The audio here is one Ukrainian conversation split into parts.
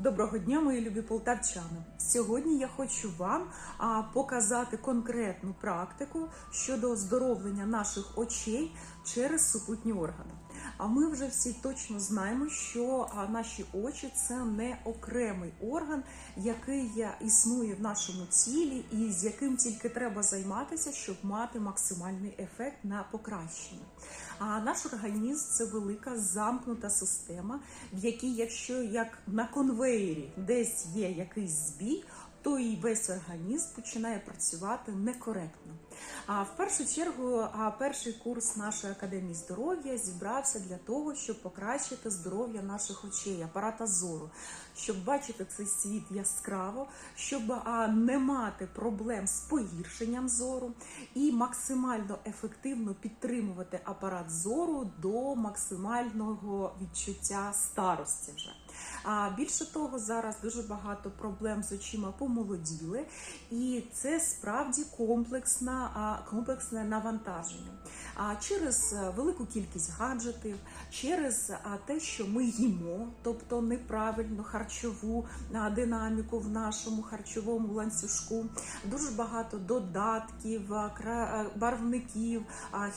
Доброго дня, мої любі полтавчани. Сьогодні я хочу вам показати конкретну практику щодо оздоровлення наших очей через супутні органи. А ми вже всі точно знаємо, що наші очі це не окремий орган, який існує в нашому тілі, і з яким тільки треба займатися, щоб мати максимальний ефект на покращення. А наш організм це велика замкнута система, в якій, якщо як на конвеєрі десь є якийсь збій, то і весь організм починає працювати некоректно. А в першу чергу, перший курс нашої академії здоров'я зібрався для того, щоб покращити здоров'я наших очей, апарата зору, щоб бачити цей світ яскраво, щоб не мати проблем з погіршенням зору і максимально ефективно підтримувати апарат зору до максимального відчуття старості вже. А більше того, зараз дуже багато проблем з очима помолоділи, і це справді комплексна, комплексне навантаження. А через е, велику кількість гаджетів, через те, що ми їмо, тобто неправильно харчову динаміку в нашому харчовому ланцюжку, дуже багато додатків, а, барвників,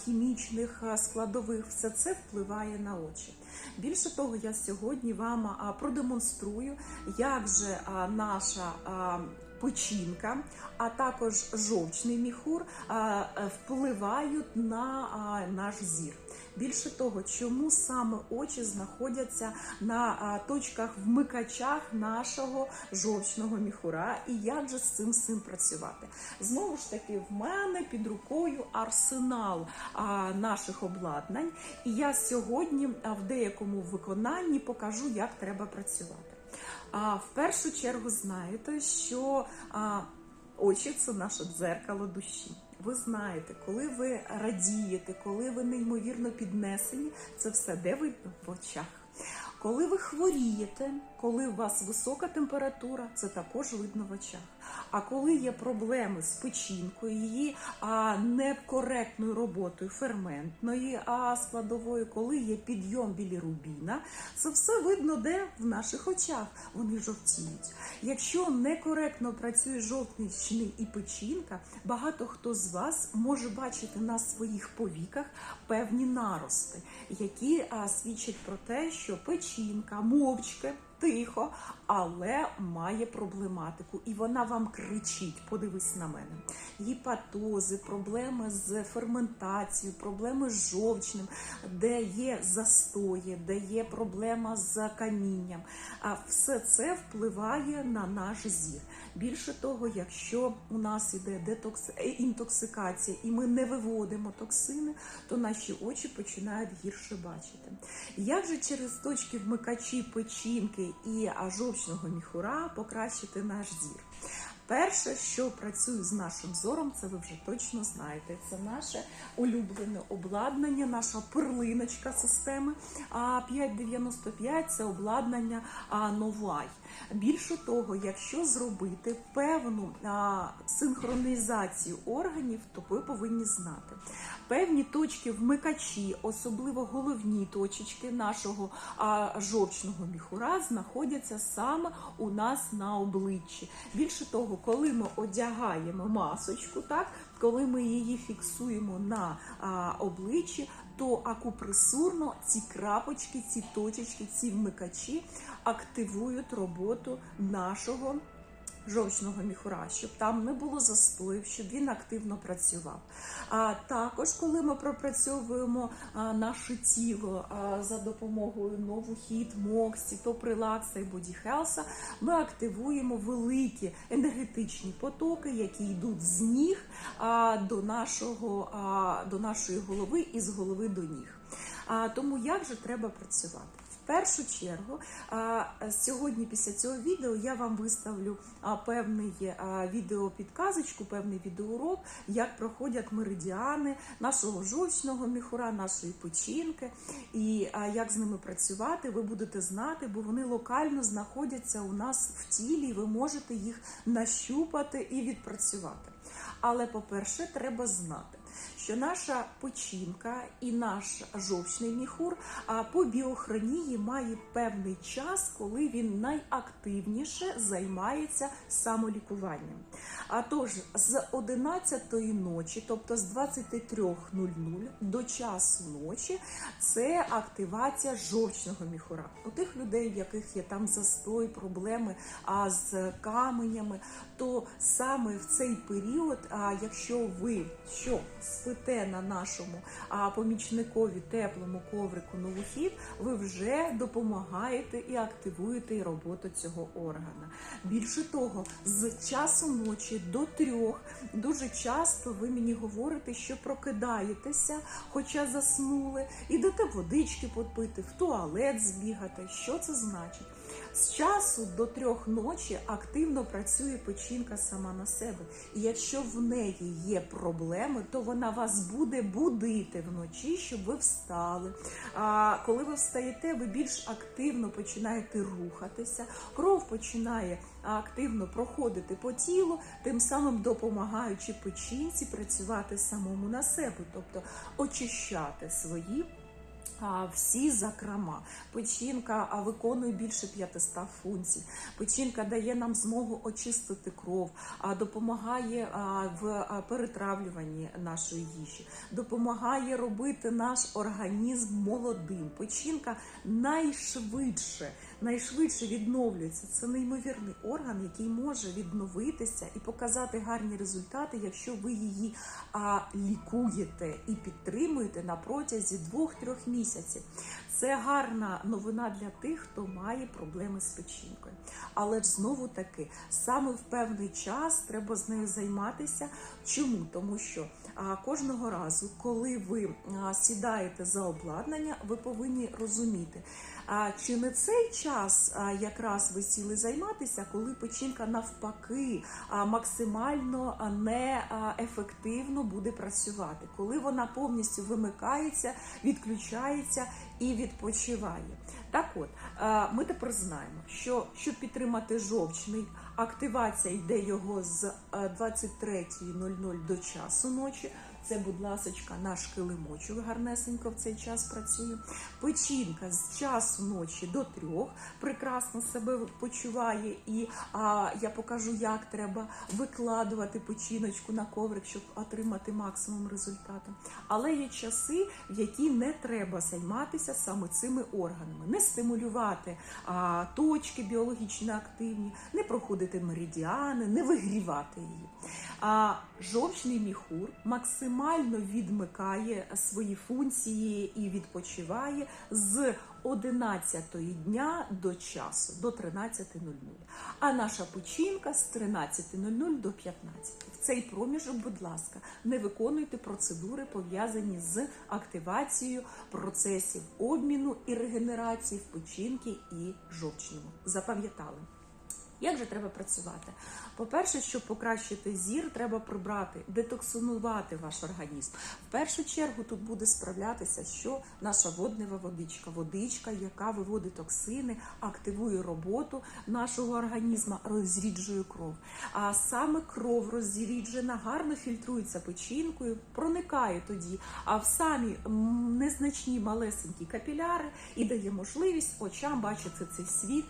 хімічних складових, все це впливає на очі. Більше того, я сьогодні вам продемонструю, як же наша печінка, а також жовчний міхур е, впливають на наш зір. Більше того, чому саме очі знаходяться на точках вмикачах нашого жовчного міхура, і як же з цим всім працювати? Знову ж таки, в мене під рукою арсенал наших обладнань, і я сьогодні в деякому виконанні покажу, як треба працювати. А в першу чергу знаєте, що очі це наше дзеркало душі. Ви знаєте, коли ви радієте, коли ви неймовірно піднесені, це все де видно в очах. Коли ви хворієте, коли у вас висока температура, це також видно в очах. А коли є проблеми з печінкою, її а, некоректною роботою ферментної а, складової, коли є підйом білірубіна, це все видно де в наших очах. Вони жовтіють. Якщо некоректно працює жовтничний і печінка, багато хто з вас може бачити на своїх повіках певні нарости, які а, свідчать про те, що печінка мовчки. Тихо, але має проблематику, і вона вам кричить: подивись на мене. Гіпатози, проблеми з ферментацією, проблеми з жовчним, де є застої, де є проблема з камінням. А все це впливає на наш зір. Більше того, якщо у нас іде детокс... е, інтоксикація і ми не виводимо токсини, то наші очі починають гірше бачити. Як же через точки вмикачі печінки і ажовчного жовчного міхура покращити наш зір? Перше, що працює з нашим зором, це ви вже точно знаєте. Це наше улюблене обладнання, наша перлиночка системи. А 595 це обладнання Новай. Більше того, якщо зробити певну синхронізацію органів, то ви повинні знати. Певні точки вмикачі, особливо головні точечки нашого жовчного міхура, знаходяться саме у нас на обличчі. Більше того, коли ми одягаємо масочку, так коли ми її фіксуємо на а, обличчі, то акупресурно ці крапочки, ці точечки, ці вмикачі активують роботу нашого. Жовчного міхура, щоб там не було застоїв, щоб він активно працював. А також, коли ми пропрацьовуємо а, наше тіло а, за допомогою новохід, моксі, топрилакса і бодіхелса, ми активуємо великі енергетичні потоки, які йдуть з ніг а, до, нашого, а, до нашої голови і з голови до ніг. А, тому як же треба працювати? Першу чергу, сьогодні після цього відео я вам виставлю певний відеопідказочку, певний відеоурок, як проходять меридіани нашого жовчного міхура, нашої печінки, і як з ними працювати, ви будете знати, бо вони локально знаходяться у нас в тілі, і ви можете їх нащупати і відпрацювати. Але, по-перше, треба знати, що наша печінка і наш жовчний міхур по біохронії має певний час, коли він найактивніше займається самолікуванням. А тож з 11-ї ночі, тобто з 23.00 до часу ночі, це активація жовчного міхура. У тих людей, в яких є там застой, проблеми а, з каменями, то саме в цей період, а, якщо ви що спите на нашому помічникові теплому коврику на вихід, ви вже допомагаєте і активуєте роботу цього органа. Більше того, з часу ночі до трьох дуже часто ви мені говорите, що прокидаєтеся, хоча заснули, ідете водички попити, в туалет збігати. Що це значить? З часу до трьох ночі активно працює печінка сама на себе. І якщо в неї є проблеми, то вона вас буде будити вночі, щоб ви встали. А коли ви встаєте, ви більш активно починаєте рухатися, кров починає активно проходити по тілу, тим самим допомагаючи печінці працювати самому на себе, тобто очищати свої. Всі закрома. Печінка виконує більше 500 функцій. Печінка дає нам змогу очистити кров, допомагає в перетравлюванні нашої їжі, допомагає робити наш організм молодим. Печінка найшвидше, найшвидше відновлюється. Це неймовірний орган, який може відновитися і показати гарні результати, якщо ви її а, лікуєте і підтримуєте на протязі 2-3 місяців. Це гарна новина для тих, хто має проблеми з печінкою. Але ж знову таки, саме в певний час треба з нею займатися. Чому? Тому що а, кожного разу, коли ви а, сідаєте за обладнання, ви повинні розуміти. А чи не цей час якраз ви сіли займатися, коли печінка навпаки максимально а, не а, ефективно буде працювати, коли вона повністю вимикається, відключається і відпочиває? Так от ми тепер знаємо, що щоб підтримати жовчний, активація йде його з а, 23.00 до часу ночі. Це, будь ласочка, наш килимочок гарнесенько в цей час працює. Печінка з часу ночі до трьох прекрасно себе почуває, і а, я покажу, як треба викладувати печіночку на коврик, щоб отримати максимум результату. Але є часи, в які не треба займатися саме цими органами, не стимулювати а, точки біологічно активні, не проходити меридіани, не вигрівати її. А жовчний міхур максимально відмикає свої функції і відпочиває з 11 дня до часу, до 13.00. А наша печінка з 13.00 до 15. В цей проміжок, будь ласка, не виконуйте процедури, пов'язані з активацією процесів обміну і регенерації в печінки і жовчному. Запам'ятали? Як же треба працювати? По-перше, щоб покращити зір, треба прибрати, детоксинувати ваш організм. В першу чергу тут буде справлятися, що наша воднева водичка, водичка, яка виводить токсини, активує роботу нашого організму, розріджує кров. А саме кров розріджена, гарно фільтрується печінкою, проникає тоді а в самі незначні малесенькі капіляри і дає можливість очам бачити цей світ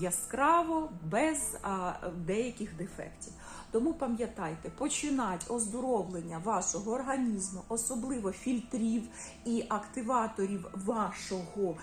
яскраво, без а, деяких дефектів. Тому пам'ятайте, починати оздоровлення вашого організму, особливо фільтрів і активаторів вашого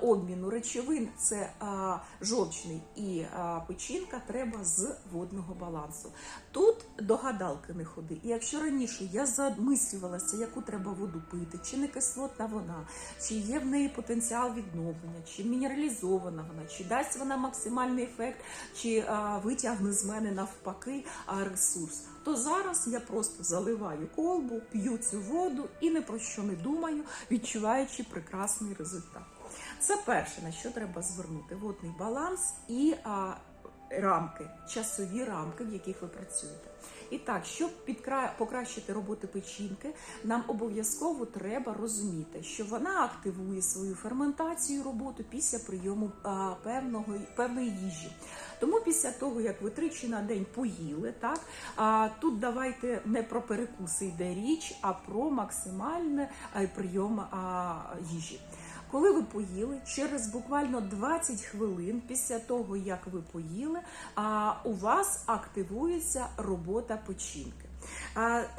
обміну речовин, це а, жовчний і а, печінка, треба з водного балансу. Тут до гадалки не ходи. І якщо раніше я замислювалася, яку треба воду пити, чи не кислотна вона, чи є в неї потенціал відновлення, чи мінералізована вона, чи дасть вона максимальний ефект, чи а, витягне з мене навпаки а, ресурс. То зараз я просто заливаю колбу, п'ю цю воду і не про що не думаю, відчуваючи прекрасний результат. Це перше, на що треба звернути водний баланс і а, рамки, часові рамки, в яких ви працюєте. І так, щоб покращити роботу печінки, нам обов'язково треба розуміти, що вона активує свою ферментацію роботу після прийому а, певного певної їжі. Тому після того, як ви тричі на день поїли, так а тут давайте не про перекуси йде річ, а про максимальний прийом а, їжі. Коли ви поїли, через буквально 20 хвилин після того, як ви поїли, у вас активується робота печінки.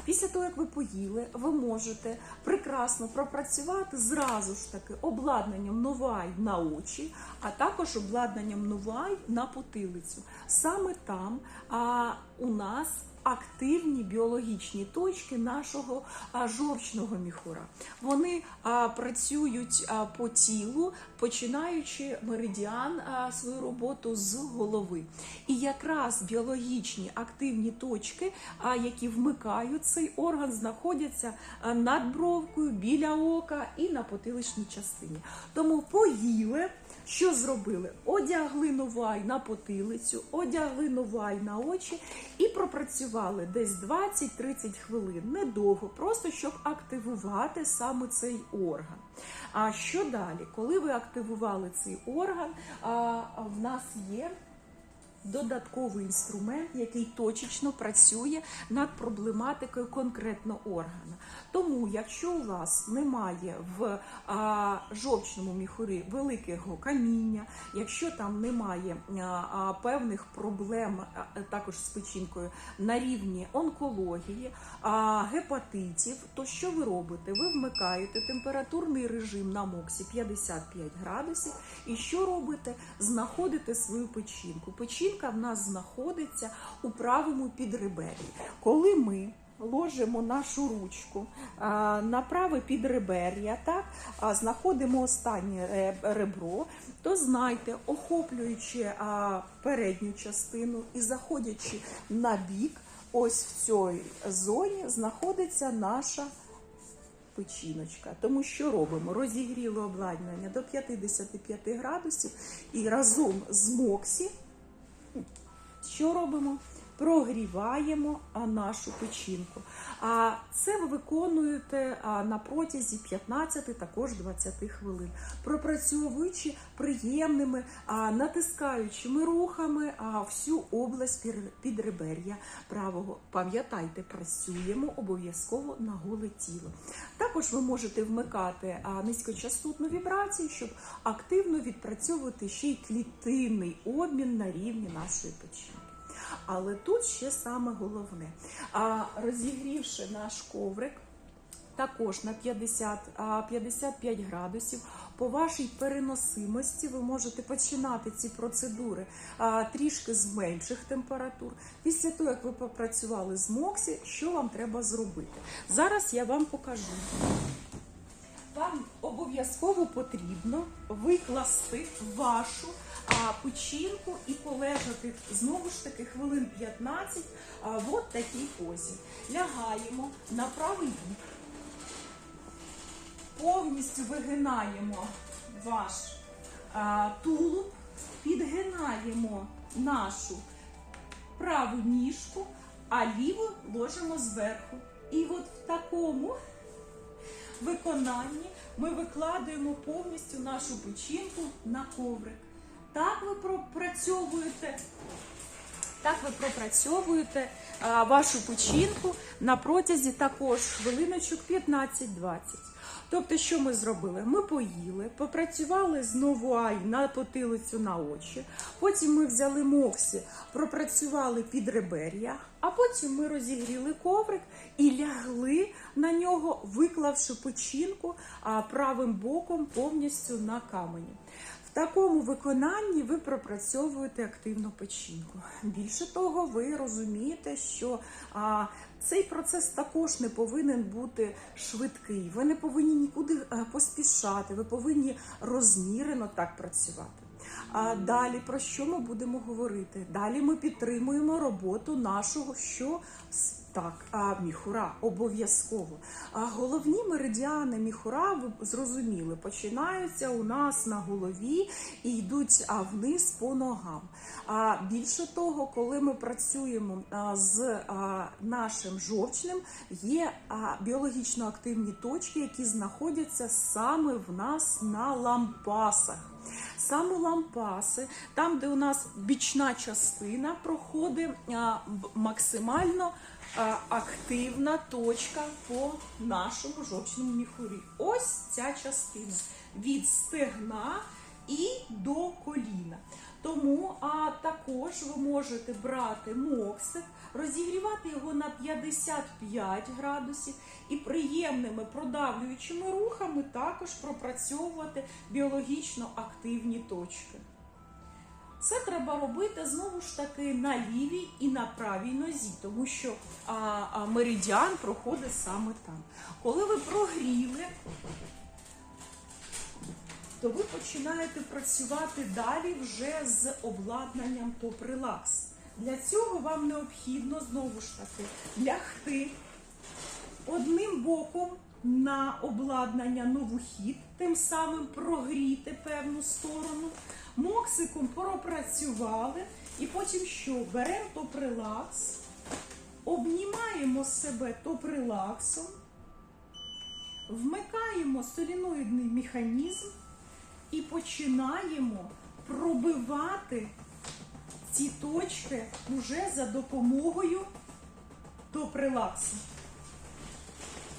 Після того, як ви поїли, ви можете прекрасно пропрацювати зразу ж таки обладнанням новай на очі, а також обладнанням новай на потилицю. Саме там у нас активні біологічні точки нашого жовчного міхура. Вони працюють по тілу, починаючи меридіан свою роботу з голови. І якраз біологічні активні точки, які вмикають цей орган, знаходяться над бровкою, біля ока і на потиличній частині. Тому поїли. Що зробили? Одягли новай на потилицю, одягли новай на очі і пропрацювали десь 20-30 хвилин. Недовго, просто щоб активувати саме цей орган. А що далі? Коли ви активували цей орган, в нас є. Додатковий інструмент, який точечно працює над проблематикою конкретно органа. Тому, якщо у вас немає в а, жовчному міхурі великого каміння, якщо там немає а, а, певних проблем а, також з печінкою на рівні онкології, а, гепатитів, то що ви робите? Ви вмикаєте температурний режим на моксі 55 градусів, і що робите? Знаходите свою печінку. Печінка в нас знаходиться у правому підребер'ї. Коли ми ложимо нашу ручку на праве підребер'я, так, знаходимо останнє ребро, то знайте, охоплюючи передню частину і заходячи на бік, ось в цій зоні знаходиться наша печіночка. Тому що робимо? Розігріли обладнання до 55 градусів і разом з Моксі що робимо? Прогріваємо нашу печінку. А це ви виконуєте на протязі 15 також 20 хвилин, пропрацьовуючи приємними, натискаючими рухами всю область підребер'я правого. Пам'ятайте, працюємо обов'язково на голе тіло. Також ви можете вмикати низькочастотну вібрацію, щоб активно відпрацьовувати ще й клітинний обмін на рівні нашої печінки. Але тут ще саме головне. А розігрівши наш коврик, також на 50, 55 градусів. По вашій переносимості ви можете починати ці процедури трішки з менших температур. Після того, як ви попрацювали з Моксі, що вам треба зробити? Зараз я вам покажу. Вам обов'язково потрібно викласти вашу печінку і полежати знову ж таки хвилин 15 а, в от такій позі. Лягаємо на правий бік, повністю вигинаємо ваш тулуб, підгинаємо нашу праву ніжку, а ліву ложимо зверху. І от в такому виконанні ми викладаємо повністю нашу печінку на коврик. Так ви пропрацьовуєте. Так ви пропрацьовуєте а, вашу печінку на протязі також хвилиночок 15-20. Тобто, що ми зробили? Ми поїли, попрацювали знову ай на потилицю на очі. Потім ми взяли моксі, пропрацювали під ребер'я, а потім ми розігріли коврик і лягли на нього, виклавши печінку правим боком повністю на камені. Такому виконанні ви пропрацьовуєте активну печінку. Більше того, ви розумієте, що а, цей процес також не повинен бути швидкий. Ви не повинні нікуди е, поспішати, ви повинні розмірено так працювати. А далі про що ми будемо говорити? Далі ми підтримуємо роботу нашого що так, а міхура обов'язково. А головні меридіани міхура, ви зрозуміли, починаються у нас на голові і йдуть вниз по ногам. А більше того, коли ми працюємо з нашим жовчним, є біологічно активні точки, які знаходяться саме в нас на лампасах. Саме лампаси, там, де у нас бічна частина проходить максимально активна точка по нашому жовчному міхурі. Ось ця частина від стегна і до коліна. Тому а також ви можете брати моксик, розігрівати його на 55 градусів і приємними продавлюючими рухами також пропрацьовувати біологічно активні точки. Це треба робити знову ж таки на лівій і на правій нозі, тому що а, а, меридіан проходить саме там. Коли ви прогріли, то ви починаєте працювати далі вже з обладнанням топ-релакс. Для цього вам необхідно знову ж таки лягти одним боком на обладнання новохід, тим самим прогріти певну сторону. Моксиком пропрацювали, і потім що? Беремо топ-релакс, обнімаємо себе топ-релаксом, вмикаємо соліноїдний механізм і починаємо пробивати ці точки уже за допомогою топ-релаксу.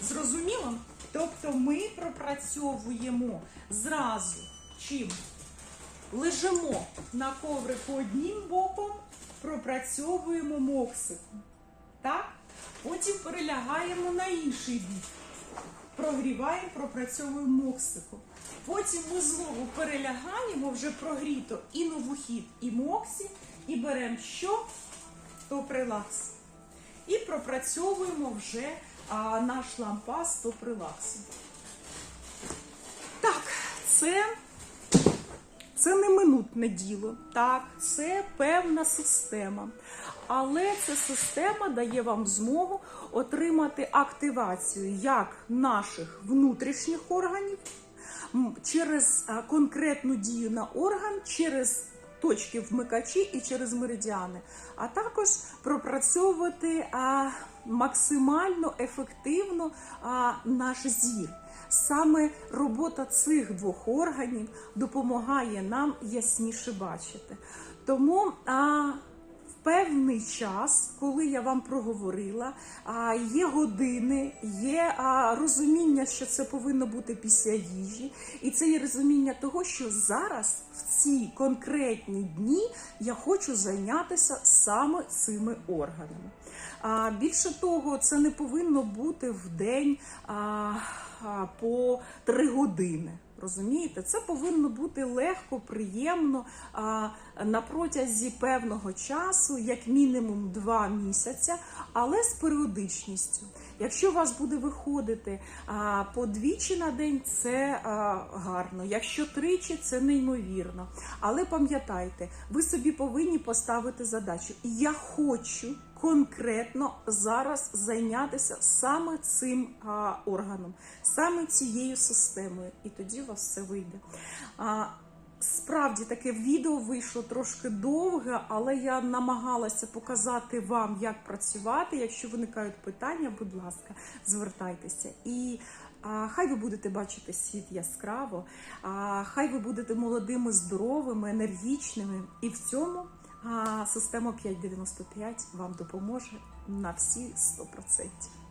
Зрозуміло? Тобто ми пропрацьовуємо зразу чим? Лежимо на коврику одним боком, пропрацьовуємо моксиком. Так? Потім перелягаємо на інший бік. Прогріваємо, пропрацьовуємо моксиком. Потім ми знову перелягаємо вже прогріто і новохід, і моксі, і беремо що? Топ-релакс. І пропрацьовуємо вже а, наш лампас топ-релаксу. Так, це, це не діло. Так, це певна система. Але ця система дає вам змогу отримати активацію як наших внутрішніх органів через конкретну дію на орган, через точки вмикачі і через меридіани, а також пропрацьовувати максимально ефективно наш зір. Саме робота цих двох органів допомагає нам ясніше бачити. Тому певний час, коли я вам проговорила, є години, є розуміння, що це повинно бути після їжі, і це є розуміння того, що зараз в ці конкретні дні я хочу зайнятися саме цими органами. А, більше того, це не повинно бути в день а, по три години. Розумієте, це повинно бути легко, приємно а, на протязі певного часу, як мінімум два місяця, але з періодичністю. Якщо у вас буде виходити а, по двічі на день, це а, гарно. Якщо тричі, це неймовірно. Але пам'ятайте, ви собі повинні поставити задачу. Я хочу конкретно зараз зайнятися саме цим а, органом, саме цією системою, і тоді у вас все вийде. А, Справді таке відео вийшло трошки довге, але я намагалася показати вам, як працювати. Якщо виникають питання, будь ласка, звертайтеся. І а, хай ви будете бачити світ яскраво, а, хай ви будете молодими, здоровими, енергічними. І в цьому а, система 595 вам допоможе на всі 100%.